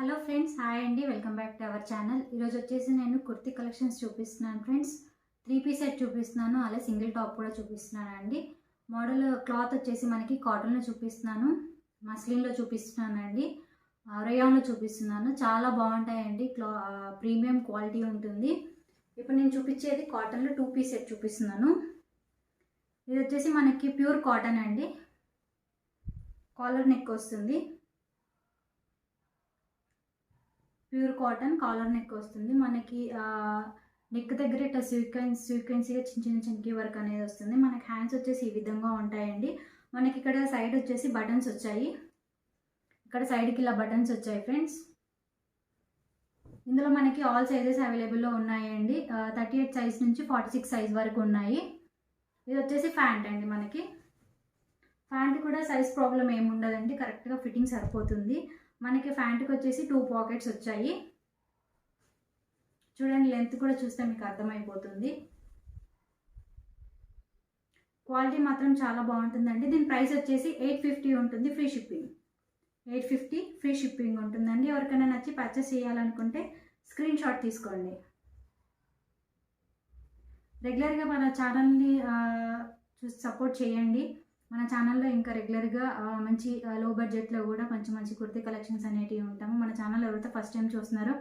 Hello friends hi అండి welcome back to our channel ఈరోజు వచ్చేసి నేను కుర్తీ కలెక్షన్స్ చూపిస్తున్నాను ఫ్రెండ్స్ త్రీ పీస్ సెట్ చూపిస్తున్నాను అలాగే సింగిల్ టాప్ కూడా చూపిస్తున్నాను అండి. మోడల్ క్లాత్ వచ్చేసి మనకి కాటన్లో చూపిస్తున్నాను మస్లిన్లో చూపిస్తున్నాను అండి. రేయాన్లో చూపిస్తున్నాను. చాలా బాగుంటాయండి క్లా ప్రీమియం క్వాలిటీ ఉంటుంది. ఇప్పుడు నేను చూపించేది కాటన్లో టూ పీస్ సెట్ చూపిస్తున్నాను. ఇది వచ్చేసి మనకి ప్యూర్ కాటన్ అండి. కాలర్ నెక్ వస్తుంది. ప్యూర్ కాటన్ కాలర్ నెక్ వస్తుంది. మనకి నెక్ దగ్గర ఇట్లా సీక్వెన్స్ సీక్వెన్సీగా చిన్న చిన్న చంకీ వర్క్ అనేది వస్తుంది. మనకి హ్యాండ్స్ వచ్చేసి ఈ విధంగా ఉంటాయండి. మనకి ఇక్కడ సైడ్ వచ్చేసి బటన్స్ వచ్చాయి. ఇక్కడ సైడ్కి ఇలా బటన్స్ వచ్చాయి ఫ్రెండ్స్. ఇందులో మనకి ఆల్ సైజెస్ అవైలబుల్లో ఉన్నాయండి. థర్టీ ఎయిట్ సైజ్ నుంచి ఫార్టీ సిక్స్ సైజ్ వరకు ఉన్నాయి. ఇది వచ్చేసి ఫ్యాంట్ అండి మనకి. ఫ్యాంట్ కూడా సైజ్ ప్రాబ్లం ఏమి ఉండదండి కరెక్ట్గా ఫిట్టింగ్ సరిపోతుంది. మనకి ప్యాంట్కి వచ్చేసి టూ పాకెట్స్ వచ్చాయి. చూడండి లెంత్ కూడా చూస్తే మీకు అర్థమైపోతుంది. క్వాలిటీ మాత్రం చాలా బాగుంటుందండి. దీని ప్రైస్ వచ్చేసి ఎయిట్ ఫిఫ్టీ ఉంటుంది free shipping. Eight fifty free shipping ఉంటుందండి. ఎవరికైనా నచ్చి పర్చేస్ చేయాలనుకుంటే స్క్రీన్ షాట్ తీసుకోండి. రెగ్యులర్గా మన ఛానల్ని చూసి సపోర్ట్ చేయండి. మన ఛానల్లో ఇంకా రెగ్యులర్గా మంచి లో బడ్జెట్లో కూడా మంచి మంచి కుర్తీ కలెక్షన్స్ అనేటివి ఉంటాము. మన ఛానల్ ఎవరైతే ఫస్ట్ టైం చూస్తున్నారో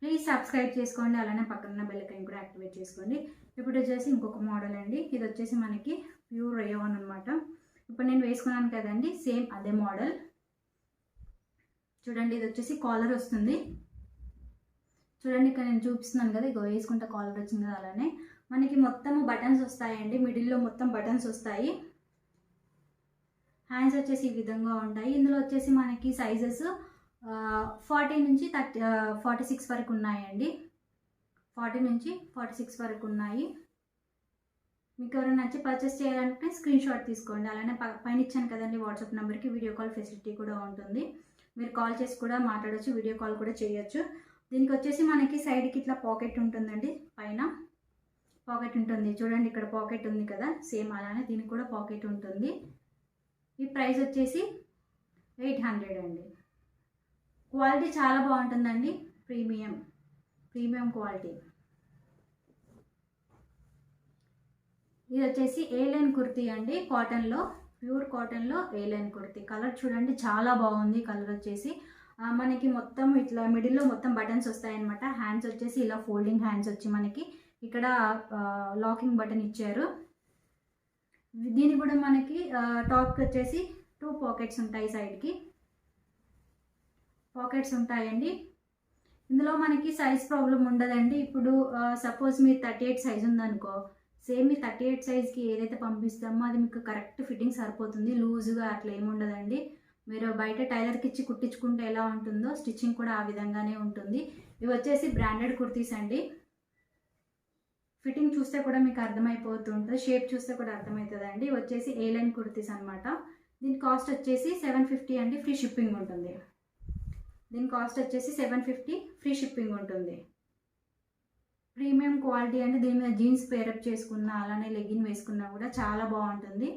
ప్లీజ్ సబ్స్క్రైబ్ చేసుకోండి. అలానే పక్కన బెల్లకాయని కూడా యాక్టివేట్ చేసుకోండి. ఇప్పుడు వచ్చేసి ఇంకొక మోడల్ అండి. ఇది వచ్చేసి మనకి ప్యూర్ రేయోన్ అనమాట ఇప్పుడు నేను వేసుకున్నాను కదండి సేమ్ అదే మోడల్ చూడండి ఇది వచ్చేసి కాలర్ వస్తుంది. చూడండి ఇక్కడ నేను చూపిస్తున్నాను కదా ఇగో వేసుకుంటే కాలర్ వచ్చింది కదా అలానే. మనకి మొత్తం బటన్స్ వస్తాయండి. మిడిల్లో మొత్తం బటన్స్ వస్తాయి. హ్యాండ్స్ వచ్చేసి ఈ విధంగా ఉంటాయి. ఇందులో వచ్చేసి మనకి సైజెస్ ఫార్టీ నుంచి థర్టీ ఫార్టీ సిక్స్ వరకు ఉన్నాయండి. ఫార్టీ నుంచి ఫార్టీ సిక్స్ వరకు ఉన్నాయి. మీకు ఎవరైనా నచ్చి పర్చేస్ చేయాలంటే స్క్రీన్ షాట్ తీసుకోండి. అలానే పైన ఇచ్చాను కదండి వాట్సాప్ నెంబర్కి వీడియో కాల్ ఫెసిలిటీ కూడా ఉంటుంది. మీరు కాల్ చేసి కూడా మాట్లాడచ్చు వీడియో కాల్ కూడా చేయొచ్చు. దీనికి వచ్చేసి మనకి సైడ్కి ఇట్లా పాకెట్ ఉంటుందండి పైన. పాకెట్ ఉంటుంది. చూడండి ఇక్కడ పాకెట్ ఉంది కదా సేమ్ అలానే దీనికి కూడా పాకెట్ ఉంటుంది. ఈ ప్రైస్ వచ్చేసి ఎయిట్ హండ్రెడ్ అండి. క్వాలిటీ చాలా బాగుంటుందండి. Premium premium quality. ఇది వచ్చేసి ఏ లైన్ కుర్తీ అండి. కాటన్లో ప్యూర్ కాటన్లో ఏ లైన్ కుర్తీ. కలర్ చూడండి చాలా బాగుంది. కలర్ వచ్చేసి మనకి మొత్తం ఇట్లా మిడిల్లో మొత్తం బటన్స్ వస్తాయన్నమాట. హ్యాండ్స్ వచ్చేసి ఇలా ఫోల్డింగ్ హ్యాండ్స్ వచ్చి మనకి ఇక్కడ లాకింగ్ బటన్ ఇచ్చారు. దీని కూడా మనకి టాప్కి వచ్చేసి టూ పాకెట్స్ ఉంటాయి సైడ్కి పాకెట్స్ ఉంటాయండి. ఇందులో మనకి సైజ్ ప్రాబ్లం ఉండదండి. ఇప్పుడు సపోజ్ మీరు థర్టీ ఎయిట్ సైజ్ ఉందనుకో సేమ్ మీ థర్టీ ఎయిట్ సైజ్కి ఏదైతే పంపిస్తామో అది మీకు కరెక్ట్ ఫిట్టింగ్ సరిపోతుంది. లూజ్గా అట్లా ఏమి ఉండదండి. మీరు బయట టైలర్కి ఇచ్చి కుట్టించుకుంటే ఎలా ఉంటుందో స్టిచ్చింగ్ కూడా ఆ విధంగానే ఉంటుంది. ఇవి వచ్చేసి బ్రాండెడ్ కుర్తీస్ అండి. ఫిట్టింగ్ చూస్తే కూడా మీకు అర్థమైపోతుంటుంది షేప్ చూస్తే కూడా అర్థమవుతుంది అండి వచ్చేసి ఏ లైన్ కుర్తీస్ అనమాట దీని కాస్ట్ వచ్చేసి సెవెన్ ఫిఫ్టీ అండి ఫ్రీ షిప్పింగ్ ఉంటుంది. దీని కాస్ట్ వచ్చేసి సెవెన్ ఫిఫ్టీ ఫ్రీ షిప్పింగ్ ఉంటుంది. ప్రీమియం క్వాలిటీ అంటే దీని మీద జీన్స్ పేరప్ చేసుకున్నా అలానే లెగ్గిన్ వేసుకున్నా కూడా చాలా బాగుంటుంది.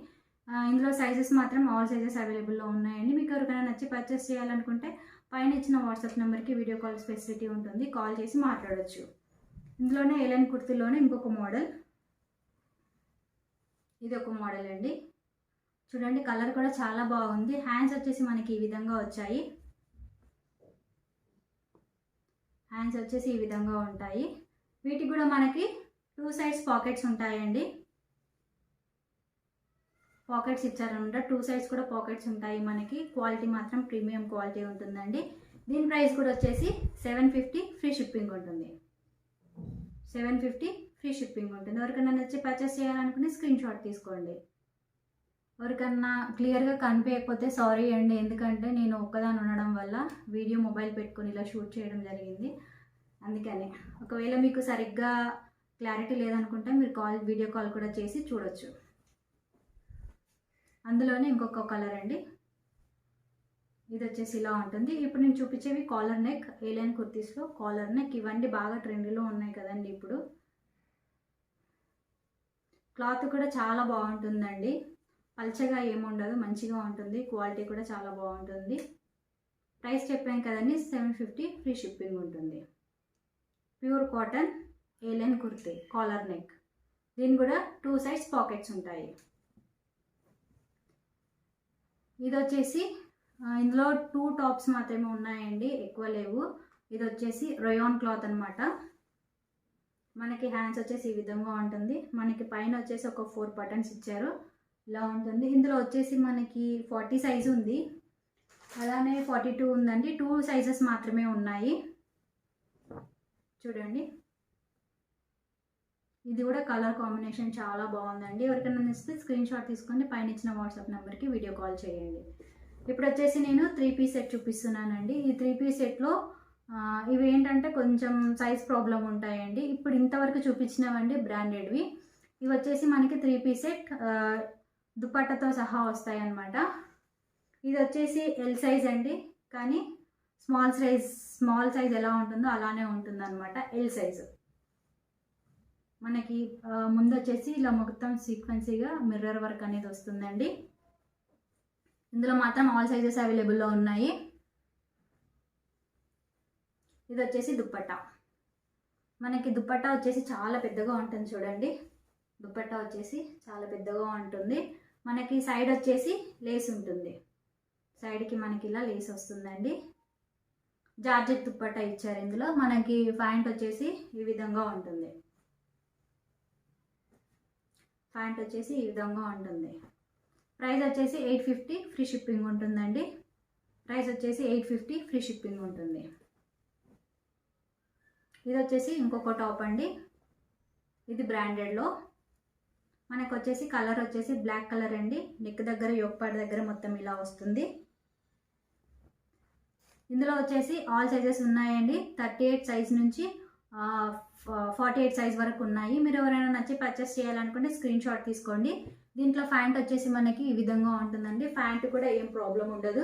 ఇందులో సైజెస్ మాత్రం ఆల్ సైజెస్ అవైలబుల్లో ఉన్నాయండి. మీకు ఎవరికైనా నచ్చి పర్చేస్ చేయాలనుకుంటే పైన ఇచ్చిన వాట్సాప్ నెంబర్కి వీడియో కాల్ ఫెసిలిటీ ఉంటుంది. కాల్ చేసి మాట్లాడవచ్చు ఇందులోనే ఏలైన్ కుర్తీలోనే ఇంకొక మోడల్. ఇది ఒక మోడల్ అండి. చూడండి కలర్ కూడా చాలా బాగుంది. హ్యాండ్స్ వచ్చేసి మనకి ఈ విధంగా వచ్చాయి. హ్యాండ్స్ వచ్చేసి ఈ విధంగా ఉంటాయి. వీటికి కూడా మనకి టూ సైడ్స్ పాకెట్స్ ఉంటాయండి. పాకెట్స్ ఇచ్చారనమాట. టూ సైడ్స్ కూడా పాకెట్స్ ఉంటాయి మనకి. క్వాలిటీ మాత్రం ప్రీమియం క్వాలిటీ ఉంటుందండి. దీని ప్రైస్ కూడా వచ్చేసి సెవెన్ ఫిఫ్టీ ఫ్రీ షిప్పింగ్ ఉంటుంది. సెవెన్ ఫిఫ్టీ ఫ్రీ షిప్పింగ్ ఉంటుంది. ఎవరికైనా నచ్చి పర్చేస్ చేయాలనుకుని స్క్రీన్ షాట్ తీసుకోండి. ఎవరికన్నా క్లియర్గా కనిపించకపోతే సారీ అండి. ఎందుకంటే నేను ఒక్కదాని ఉండడం వల్ల వీడియో మొబైల్ పెట్టుకొని ఇలా షూట్ చేయడం జరిగింది. అందుకని ఒకవేళ మీకు సరిగ్గా క్లారిటీ లేదనుకుంటే మీరు కాల్ వీడియో కాల్ కూడా చేసి చూడొచ్చు. అందులోనే ఇంకొక కలర్ అండి. ఇది వచ్చేసి ఇలా ఉంటుంది. ఇప్పుడు నేను చూపించేవి కాలర్ నెక్ ఏలైన్ కుర్తీస్లో కాలర్ నెక్ ఇవన్నీ బాగా ట్రెండ్లో ఉన్నాయి కదండి ఇప్పుడు. క్లాత్ కూడా చాలా బాగుంటుందండి. పల్చగా ఏముండదు మంచిగా ఉంటుంది. క్వాలిటీ కూడా చాలా బాగుంటుంది. ప్రైస్ చెప్పాను కదండి సెవెన్ ఫిఫ్టీ ఫ్రీ షిప్పింగ్ ఉంటుంది. Pure cotton A line kurti collar neck దీని కూడా టూ సైడ్స్ పాకెట్స్ ఉంటాయి. ఇది వచ్చేసి ఇందులో టూ టాప్స్ మాత్రమే ఉన్నాయండి ఎక్కువ లేవు. ఇది వచ్చేసి రొయోన్ క్లాత్ అనమాట మనకి హ్యాండ్స్ వచ్చేసి ఈ విధంగా ఉంటుంది. మనకి పైన వచ్చేసి ఒక ఫోర్ బటన్స్ ఇచ్చారు. ఇలా ఉంటుంది. ఇందులో వచ్చేసి మనకి ఫార్టీ సైజ్ ఉంది. అలానే ఫార్టీ టూ ఉందండి. టూ సైజెస్ మాత్రమే ఉన్నాయి. చూడండి. ఇది కూడా కలర్ కాంబినేషన్ చాలా బాగుందండి. ఎవరికైనా ఇస్తే స్క్రీన్ షాట్ తీసుకొని పైన ఇచ్చిన వాట్సాప్ నెంబర్కి వీడియో కాల్ చేయండి. ఇప్పుడు వచ్చేసి నేను త్రీ పీస్ సెట్ చూపిస్తున్నానండి. ఈ త్రీ పీస్ సెట్లో ఇవి ఏంటంటే కొంచెం సైజ్ ప్రాబ్లం ఉంటాయండి. ఇప్పుడు ఇంతవరకు చూపించినవండి బ్రాండెడ్వి ఇవి వచ్చేసి మనకి త్రీ పీస్ సెట్ దుపట్టతో సహా వస్తాయి అన్నమాట ఇది వచ్చేసి ఎల్ సైజ్ అండి. కానీ స్మాల్ సైజ్ స్మాల్ సైజ్ ఎలా ఉంటుందో అలానే ఉంటుందన్నమాట ఎల్ సైజు మనకి ముందు వచ్చేసి ఇలా మొత్తం సీక్వెన్సీగా మిర్రర్ వర్క్ అనేది వస్తుందండి. ఇందులో మాత్రం ఆల్ సైజెస్ అవైలబుల్లో ఉన్నాయి. ఇది వచ్చేసి దుప్పట్టా. మనకి దుప్పట్టా వచ్చేసి చాలా పెద్దగా ఉంటుంది చూడండి. దుప్పట్టా వచ్చేసి చాలా పెద్దగా ఉంటుంది. మనకి సైడ్ వచ్చేసి లేస్ ఉంటుంది. సైడ్కి మనకి ఇలా లేస్ వస్తుందండి. జార్జెట్ దుప్పట్టా ఇచ్చారు ఇందులో. మనకి ప్యాంట్ వచ్చేసి ఈ విధంగా ఉంటుంది. ప్యాంట్ వచ్చేసి ఈ విధంగా ఉంటుంది. ప్రైస్ వచ్చేసి ఎయిట్ ఫిఫ్టీ ఫ్రీ షిప్పింగ్ ఉంటుందండి. ప్రైస్ వచ్చేసి ఎయిట్ ఫిఫ్టీ ఫ్రీ షిప్పింగ్ ఉంటుంది. ఇది వచ్చేసి ఇంకొక టాప్ అండి. ఇది బ్రాండెడ్లో. మనకు వచ్చేసి కలర్ వచ్చేసి బ్లాక్ కలర్ అండి. నెక్ దగ్గర యొక్కపాటి దగ్గర మొత్తం ఇలా వస్తుంది. ఇందులో వచ్చేసి ఆల్ సైజెస్ ఉన్నాయండి. థర్టీ ఎయిట్ సైజ్ నుంచి ఫార్టీ ఎయిట్ సైజ్ వరకు ఉన్నాయి. మీరు ఎవరైనా నచ్చి పర్చేస్ చేయాలనుకుంటే స్క్రీన్ షాట్ తీసుకోండి. దీంట్లో ప్యాంట్ వచ్చేసి మనకి ఈ విధంగా ఉంటుందండి. ప్యాంట్ కూడా ఏం ప్రాబ్లం ఉండదు.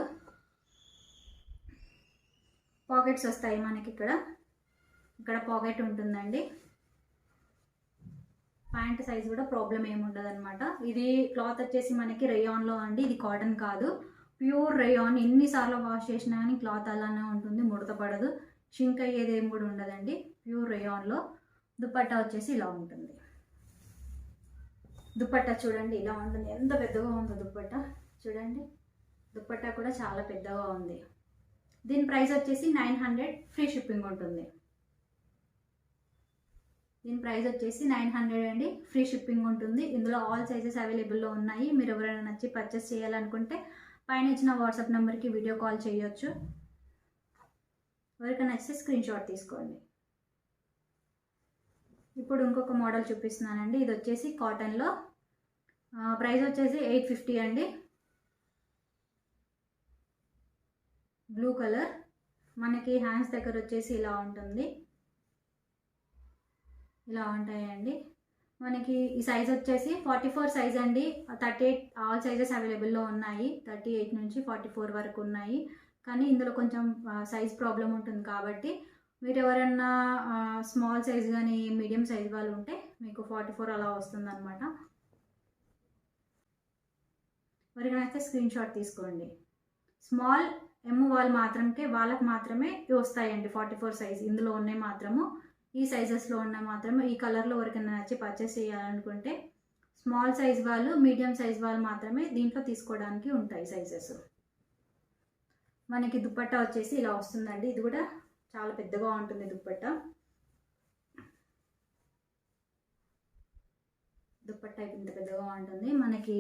పాకెట్స్ వస్తాయి మనకి ఇక్కడ. ఇక్కడ పాకెట్ ఉంటుందండి. ప్యాంట్ సైజ్ కూడా ప్రాబ్లం ఏమి ఉండదు అనమాట ఇది క్లాత్ వచ్చేసి మనకి రేయాన్లో అండి. ఇది కాటన్ కాదు. ప్యూర్ రేయాన్ ఎన్నిసార్లు వాష్ చేసినా కానీ క్లాత్ అలానే ఉంటుంది. ముడత పడదు. షింక్ అయ్యేది ఏం కూడా ఉండదండి. ప్యూర్ రేయాన్లో దుపట్టా వచ్చేసి ఇలా ఉంటుంది. దుపట్టా చూడండి ఇలా ఉంటుంది. ఎంత పెద్దగా ఉందో దుపట్టా. చూడండి దుపట్టా కూడా చాలా పెద్దగా ఉంది. దీని ప్రైస్ వచ్చేసి నైన్ హండ్రెడ్ ఫ్రీ షిప్పింగ్ ఉంటుంది. దీని ప్రైస్ వచ్చేసి నైన్ హండ్రెడ్ అండి. ఫ్రీ షిప్పింగ్ ఉంటుంది. ఇందులో ఆల్ సైజెస్ అవైలబుల్లో ఉన్నాయి. మీరు ఎవరైనా నచ్చి పర్చేస్ చేయాలనుకుంటే పైన ఇచ్చిన వాట్సాప్ నెంబర్కి వీడియో కాల్ చేయొచ్చు. ఎవరికైనా నచ్చితే స్క్రీన్ షాట్ తీసుకోండి. ఇప్పుడు ఇంకొక మోడల్ చూపిస్తున్నానండి. ఇది వచ్చేసి కాటన్లో ప్రైస్ వచ్చేసి ఎయిట్ ఫిఫ్టీ అండి. బ్లూ కలర్ మనకి హ్యాండ్స్ దగ్గర వచ్చేసి ఇలా ఉంటుంది. ఇలా ఉంటాయండి. మనకి ఈ సైజ్ వచ్చేసి ఫార్టీ ఫోర్ సైజ్ అండి. థర్టీ ఎయిట్ ఆల్ సైజెస్ అవైలబుల్లో ఉన్నాయి. థర్టీ ఎయిట్ నుంచి ఫార్టీ ఫోర్ వరకు ఉన్నాయి. కానీ ఇందులో కొంచెం సైజ్ ప్రాబ్లం ఉంటుంది కాబట్టి మీరు ఎవరన్నా స్మాల్ సైజ్ కానీ మీడియం సైజ్ వాళ్ళు ఉంటే మీకు ఫార్టీ ఫోర్ అలా వస్తుంది అనమాట ఎవరికైనా అయితే స్క్రీన్ షాట్ తీసుకోండి. స్మాల్ ఎమ్ వాళ్ళు మాత్రమే వాళ్ళకి మాత్రమే వస్తాయండి ఫార్టీ ఫోర్ సైజ్ ఇందులో ఉన్నాయి మాత్రము. ఈ సైజెస్లో ఉన్న మాత్రమే. ఈ కలర్లో ఎవరికైనా నచ్చి పర్చేస్ చేయాలనుకుంటే స్మాల్ సైజ్ వాళ్ళు మీడియం సైజ్ వాళ్ళు మాత్రమే దీంట్లో తీసుకోవడానికి ఉంటాయి సైజెస్ మనకి దుప్పట్టా వచ్చేసి ఇలా వస్తుందండి. ఇది కూడా చాలా పెద్దగా ఉంటుంది దుప్పట్టా. దుప్పట్టా ఇంత పెద్దగా ఉంటుంది. మనకి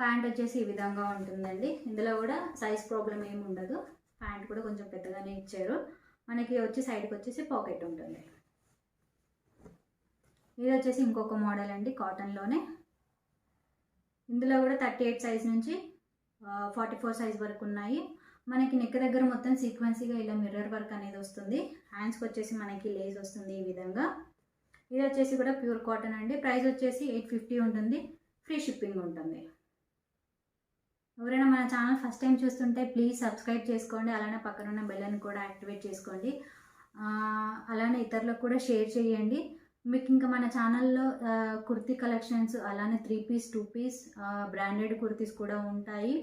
ప్యాంట్ వచ్చేసి ఈ విధంగా ఉంటుందండి. ఇందులో కూడా సైజ్ ప్రాబ్లం ఏమి ఉండదు. ప్యాంట్ కూడా కొంచెం పెద్దగానే ఇచ్చారు. మనకి వచ్చి సైడ్కి వచ్చేసి పాకెట్ ఉంటుంది. ఇది వచ్చేసి ఇంకొక మోడల్ అండి కాటన్లోనే. ఇందులో కూడా థర్టీ ఎయిట్ సైజ్ నుంచి ఫార్టీ ఫోర్ సైజ్ వరకు ఉన్నాయి. మనకి నెక్ దగ్గర మొత్తం సీక్వెన్సీగా ఇలా మిర్రర్ వర్క్ అనేది వస్తుంది. హ్యాండ్స్కి వచ్చేసి మనకి లేస్ వస్తుంది ఈ విధంగా. ఇది వచ్చేసి కూడా ప్యూర్ కాటన్ అండి. ప్రైస్ వచ్చేసి ఎయిట్ ఫిఫ్టీ ఉంటుంది. ఫ్రీ షిప్పింగ్ ఉంటుంది. ఎవరైనా మన ఛానల్ ఫస్ట్ టైం చూస్తుంటే ప్లీజ్ సబ్స్క్రైబ్ చేసుకోండి. అలానే పక్కన ఉన్న బెల్లని కూడా యాక్టివేట్ చేసుకోండి. అలానే ఇతరులకు కూడా షేర్ చేయండి. మీకు ఇంకా మన ఛానల్లో కుర్తీ కలెక్షన్స్ అలానే three piece two piece branded kurtis కూడా ఉంటాయి.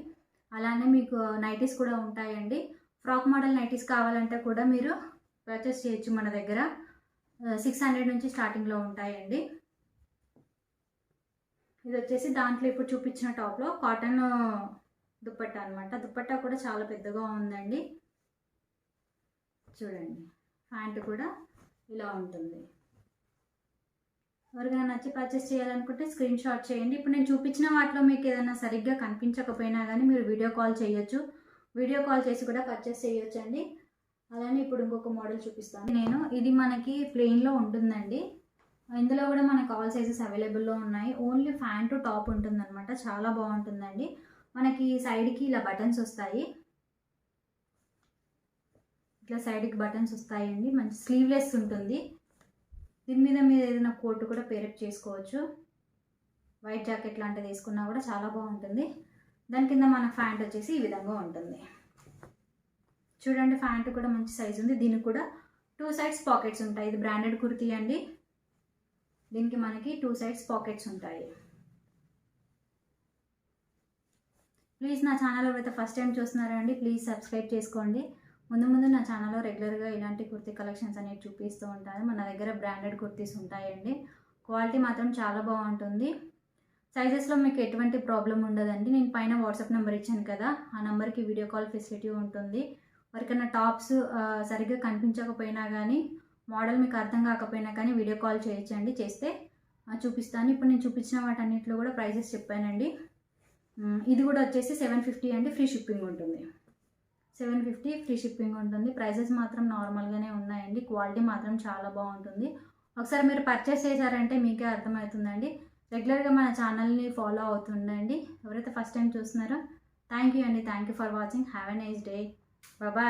అలానే మీకు నైటీస్ కూడా ఉంటాయండి. ఫ్రాక్ మోడల్ నైటీస్ కావాలంటే కూడా మీరు పర్చేస్ చేయొచ్చు మన దగ్గర. సిక్స్ హండ్రెడ్ నుంచి స్టార్టింగ్లో ఉంటాయండి. ఇది వచ్చేసి దాంట్లో ఇప్పుడు చూపించిన టాప్లో కాటన్ దుప్పట్టా అనమాట దుప్పట్టా కూడా చాలా పెద్దగా ఉందండి. చూడండి. ప్యాంట్ కూడా ఇలా ఉంటుంది. ఎవరికైనా నచ్చి పర్చేస్ చేయాలనుకుంటే స్క్రీన్ షాట్ చేయండి. ఇప్పుడు నేను చూపించిన వాటిలో మీకు ఏదైనా సరిగ్గా కనిపించకపోయినా కానీ మీరు వీడియో కాల్ చేయొచ్చు. వీడియో కాల్ చేసి కూడా పర్చేస్ చేయొచ్చు అండి అలానే ఇప్పుడు ఇంకొక మోడల్ చూపిస్తాను. నేను ఇది మనకి ప్లెయిన్లో ఉంటుందండి. ఇందులో కూడా మనకు ఆల్ సైజెస్ అవైలబుల్లో ఉన్నాయి. ఓన్లీ ఫ్యాంట్ టాప్ ఉంటుందన్నమాట. చాలా బాగుంటుందండి. మనకి సైడ్కి ఇలా బటన్స్ వస్తాయి. ఇట్లా సైడ్కి బటన్స్ వస్తాయండి. మంచి స్లీవ్లెస్ ఉంటుంది. దీని మీద మీరు ఏదైనా కోట్ కూడా పేరప్ చేసుకోవచ్చు. వైట్ జాకెట్ లాంటిది వేసుకున్నా కూడా చాలా బాగుంటుంది. దాని కింద మన ఫ్యాంట్ వచ్చేసి ఈ విధంగా ఉంటుంది. చూడండి ఫ్యాంట్ కూడా మంచి సైజు ఉంది. దీనికి కూడా టూ సైడ్స్ పాకెట్స్ ఉంటాయి. ఇది బ్రాండెడ్ కుర్తీ అండి. దీనికి మనకి టూ సైడ్స్ పాకెట్స్ ఉంటాయి. ప్లీజ్ నా ఛానల్ ఎవరైతే ఫస్ట్ టైం చూస్తున్నారో అండి ప్లీజ్ సబ్స్క్రైబ్ చేసుకోండి. ముందు ముందు నా ఛానల్లో రెగ్యులర్గా ఇలాంటి కుర్తీ కలెక్షన్స్ అనేవి చూపిస్తూ ఉంటాను. మన దగ్గర బ్రాండెడ్ కుర్తీస్ ఉంటాయండి. క్వాలిటీ మాత్రం చాలా బాగుంటుంది. సైజెస్లో మీకు ఎటువంటి ప్రాబ్లం ఉండదండి. నేను పైన వాట్సాప్ నెంబర్ ఇచ్చాను కదా ఆ నెంబర్కి వీడియో కాల్ ఫెసిలిటీ ఉంటుంది. ఎవరికైనా టాప్స్ సరిగ్గా కనిపించకపోయినా కానీ మోడల్ మీకు అర్థం కాకపోయినా కానీ వీడియో కాల్ చేయొచ్చండి. చేస్తే చూపిస్తాను. ఇప్పుడు నేను చూపించిన వాటన్నిటిలో కూడా ప్రైజెస్ చెప్పానండి. ఇది కూడా వచ్చేసి సెవెన్ ఫిఫ్టీ అండి. ఫ్రీ షిప్పింగ్ ఉంటుంది. సెవెన్ ఫిఫ్టీ ఫ్రీ షిప్పింగ్ ఉంటుంది. ప్రైజెస్ మాత్రం నార్మల్గానే ఉన్నాయండి. క్వాలిటీ మాత్రం చాలా బాగుంటుంది. ఒకసారి మీరు పర్చేస్ చేశారంటే మీకే అర్థమవుతుందండి. రెగ్యులర్గా మన ఛానల్ని ఫాలో అవుతుండండి. ఎవరైతే ఫస్ట్ టైం చూస్తున్నారో థ్యాంక్ యూ అండి. Thank you for watching have a nice day bye